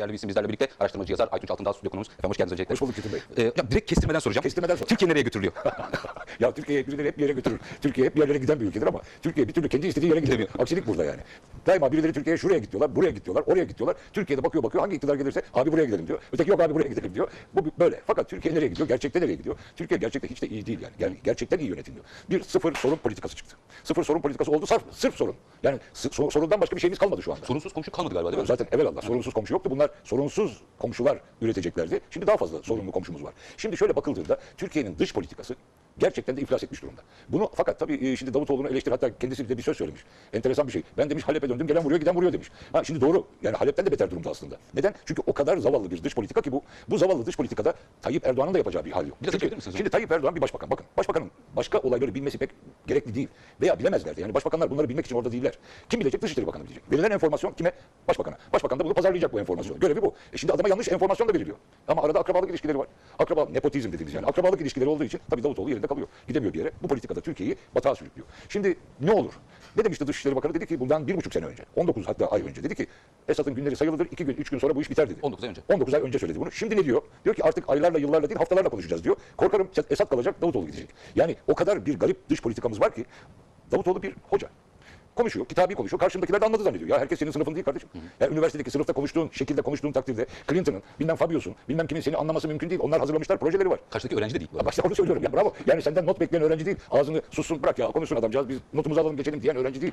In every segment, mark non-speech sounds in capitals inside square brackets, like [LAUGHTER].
değerli bir isim bizlerle birlikte. Araştırmacı yazar Aytunç Altındağ stüdyo konuğumuz. Efendim hoş geldiniz öncelikle. Hoş bulduk Çetin Bey. Ee, hocam direkt kestirmeden soracağım. Kestirmeden sor. Türkiye nereye götürülüyor? [LAUGHS] ya Türkiye birileri hep bir yere götürür. Türkiye hep bir yerlere giden bir ülkedir ama Türkiye bir türlü kendi istediği yere gidemiyor. Aksilik burada yani. Daima birileri Türkiye'ye şuraya gidiyorlar, buraya gidiyorlar, oraya gidiyorlar. Türkiye'de bakıyor bakıyor hangi iktidar gelirse abi buraya gidelim diyor. Öteki yok abi buraya gidelim diyor. Bu böyle. Fakat Türkiye nereye gidiyor? Gerçekte nereye gidiyor? Türkiye gerçekte hiç de iyi değil yani. Ger- gerçekten iyi yönetilmiyor. Bir sıfır sorun politikası çıktı. Sıfır sorun politikası oldu sırf, sırf sorun. Yani sorundan başka bir şeyimiz kalmadı şu anda. Sorunsuz komşu kalmadı galiba değil mi? Zaten evvelallah sorunsuz komşu yoktu. Bunlar sorunsuz komşular üreteceklerdi. Şimdi daha fazla sorunlu komşumuz var. Şimdi şöyle bakıldığında Türkiye'nin dış politikası gerçekten de iflas etmiş durumda. Bunu fakat tabii e, şimdi Davutoğlu'nu eleştir hatta kendisi de bir söz söylemiş. Enteresan bir şey. Ben demiş Halep'e döndüm gelen vuruyor giden vuruyor demiş. Ha şimdi doğru. Yani Halep'ten de beter durumda aslında. Neden? Çünkü o kadar zavallı bir dış politika ki bu. Bu zavallı dış politikada Tayyip Erdoğan'ın da yapacağı bir hal yok. Biraz Çünkü misiniz? Şimdi Tayyip Erdoğan bir başbakan. Bakın başbakanın başka olayları bilmesi pek gerekli değil. Veya bilemezler de. Yani başbakanlar bunları bilmek için orada değiller. Kim bilecek? Dışişleri Bakanı bilecek. Verilen enformasyon kime? Başbakana. Başbakan da bunu pazarlayacak bu enformasyonu. Görevi bu. E şimdi adama yanlış enformasyon da veriliyor. Ama arada akrabalık ilişkileri var. Akraba, nepotizm dediğimiz yani. Akrabalık ilişkileri olduğu için tabii Davutoğlu yerinde kalıyor. Gidemiyor bir yere. Bu politikada Türkiye'yi batağa sürüklüyor. Şimdi ne olur? Ne demişti Dışişleri Bakanı? Dedi ki bundan bir buçuk sene önce, 19 hatta ay önce dedi ki Esat'ın günleri sayılıdır. iki gün, üç gün sonra bu iş biter dedi. 19 ay önce. 19 ay önce söyledi bunu. Şimdi ne diyor? Diyor ki artık aylarla, yıllarla değil haftalarla konuşacağız diyor. Korkarım Esat kalacak, Davutoğlu gidecek. Yani o kadar bir garip dış politikamız var ki Davutoğlu bir hoca. Konuşuyor, kitabi konuşuyor. Karşındakiler de anladı zannediyor. Ya herkes senin sınıfın değil kardeşim. Yani üniversitedeki sınıfta konuştuğun şekilde konuştuğun takdirde Clinton'ın, bilmem Fabio'sun, bilmem kimin seni anlaması mümkün değil. Onlar hazırlamışlar, projeleri var. Karşıdaki öğrenci de değil. Bak işte onu söylüyorum ya bravo. Yani senden not bekleyen öğrenci değil. Ağzını sussun bırak ya konuşsun adamcağız biz notumuzu alalım geçelim diyen öğrenci değil.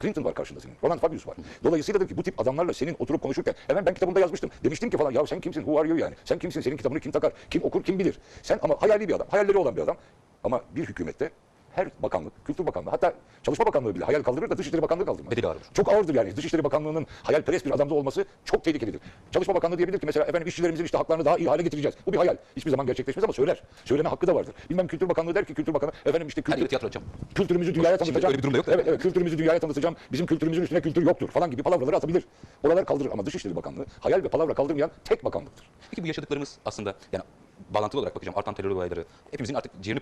Clinton var karşında senin. Roland Fabius var. Dolayısıyla da ki bu tip adamlarla senin oturup konuşurken hemen ben kitabımda yazmıştım. Demiştim ki falan ya sen kimsin? Who are you yani? Sen kimsin? Senin kitabını kim takar? Kim okur? Kim bilir? Sen ama hayali bir adam. Hayalleri olan bir adam. Ama bir hükümette her bakanlık, Kültür Bakanlığı hatta Çalışma Bakanlığı bile hayal kaldırır da Dışişleri Bakanlığı kaldırmaz. Bedeli ağırdır. Çok ağırdır yani. Dışişleri Bakanlığı'nın hayalperest bir adamda olması çok tehlikelidir. Çalışma Bakanlığı diyebilir ki mesela efendim işçilerimizin işte haklarını daha iyi hale getireceğiz. Bu bir hayal. Hiçbir zaman gerçekleşmez ama söyler. Söyleme hakkı da vardır. Bilmem Kültür Bakanlığı der ki Kültür Bakanı efendim işte kültür, tiyatro hocam. kültürümüzü dünyaya Şimdi tanıtacağım. öyle bir durumda yok da. Evet, evet kültürümüzü dünyaya tanıtacağım. Bizim kültürümüzün üstüne kültür yoktur falan gibi palavraları atabilir. Oralar kaldırır ama Dışişleri Bakanlığı hayal ve palavra kaldırmayan tek bakanlıktır. Peki bu yaşadıklarımız aslında yani bağlantılı olarak bakacağım artan terör olayları hepimizin artık ciğerini